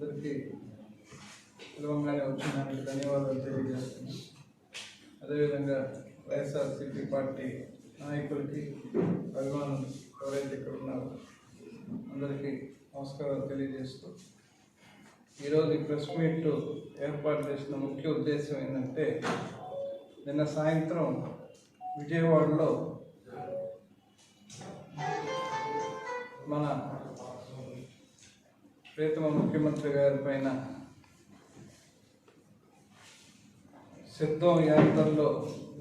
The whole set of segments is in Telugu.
అందరికీ సులభంగానే వచ్చిందానికి ధన్యవాదాలు తెలియజేస్తున్నాను. అదేవిధంగా వైఎస్ఆర్సీపీ పార్టీ నాయకులకి అభిమానులు ఎవరైతే ఇక్కడ ఉన్నారో అందరికీ నమస్కారాలు తెలియజేస్తూ ఈరోజు ఈ ప్రెస్ మీట్ ఏర్పాటు చేసిన ముఖ్య ఉద్దేశం ఏంటంటే నిన్న సాయంత్రం విజయవాడలో మన ప్రీతమ ముఖ్యమంత్రి గారి పైన సిద్ధం యాత్రలో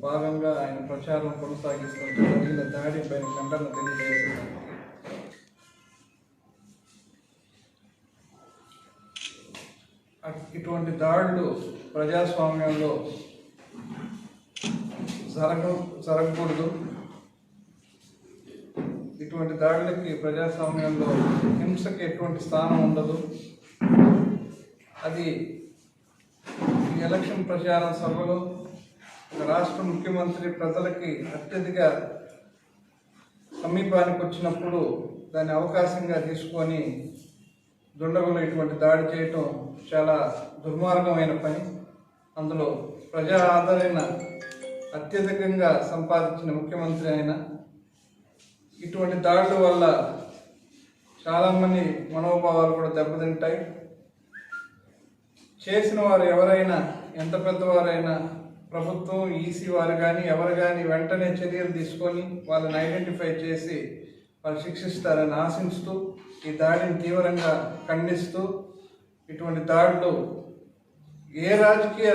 భాగంగా ఆయన ప్రచారం కొనసాగిస్తుంటే జరిగిన దాడి పైన ఖండన తెలియజేస్తున్నారు. ఇటువంటి దాడులు ప్రజాస్వామ్యంలో జరగ జరగకూడదు. ఇటువంటి దాడులకి ప్రజాస్వామ్యంలో హింసకి ఎటువంటి స్థానం ఉండదు. అది ఎలక్షన్ ప్రచారం సభలో రాష్ట్ర ముఖ్యమంత్రి ప్రజలకి అత్యధిక సమీపానికి వచ్చినప్పుడు దాన్ని అవకాశంగా తీసుకొని దుండగులు ఇటువంటి దాడి చేయటం చాలా దుర్మార్గమైన పని. అందులో ప్రజా ఆదరణ అత్యధికంగా సంపాదించిన ముఖ్యమంత్రి అయిన ఇటువంటి దాడుల వల్ల చాలామంది మనోభావాలు కూడా దెబ్బతింటాయి. చేసిన వారు ఎవరైనా ఎంత పెద్దవారైనా ప్రభుత్వం ఈసీ వారు కానీ ఎవరు కానీ వెంటనే చర్యలు తీసుకొని వాళ్ళని ఐడెంటిఫై చేసి వాళ్ళు శిక్షిస్తారని ఆశిస్తూ ఈ దాడిని తీవ్రంగా ఖండిస్తూ ఇటువంటి దాడులు ఏ రాజకీయ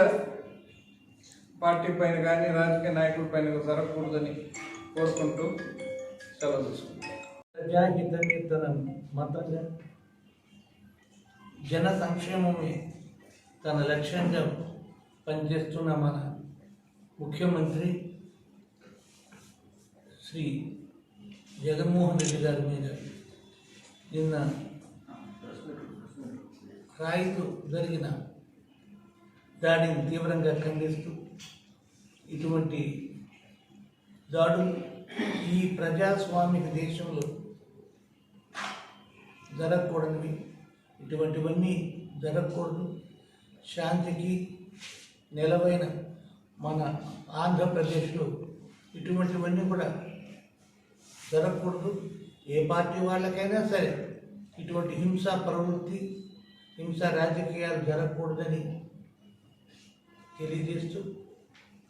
పార్టీ పైన కానీ రాజకీయ నాయకుల పైన జరగకూడదని కోరుకుంటూ సెలవు తీసుకుంటాం ప్రజాహితమే మతంగా జన సంక్షేమమే తన లక్ష్యంగా పనిచేస్తున్న మన ముఖ్యమంత్రి శ్రీ జగన్మోహన్ రెడ్డి గారి మీద నిన్న రాయితో జరిగిన దాడిని తీవ్రంగా ఖండిస్తూ ఇటువంటి దాడులు ఈ ప్రజాస్వామిక దేశంలో జరగకూడనివి. ఇటువంటివన్నీ జరగకూడదు. శాంతికి నెలవైన మన ఆంధ్రప్రదేశ్లో ఇటువంటివన్నీ కూడా జరగకూడదు. ఏ పార్టీ వాళ్ళకైనా సరే ఇటువంటి హింసా ప్రవృత్తి హింసా రాజకీయాలు జరగకూడదని తెలియజేస్తూ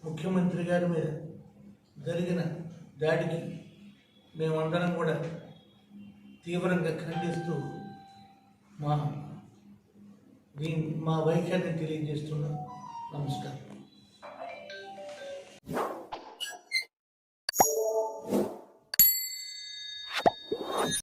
ముఖ్యమంత్రి గారి మీద జరిగిన దాడికి మేమందరం కూడా తీవ్రంగా ఖండిస్తూ మా దీని మా వైఖరిని తెలియజేస్తున్నాం నమస్కారం.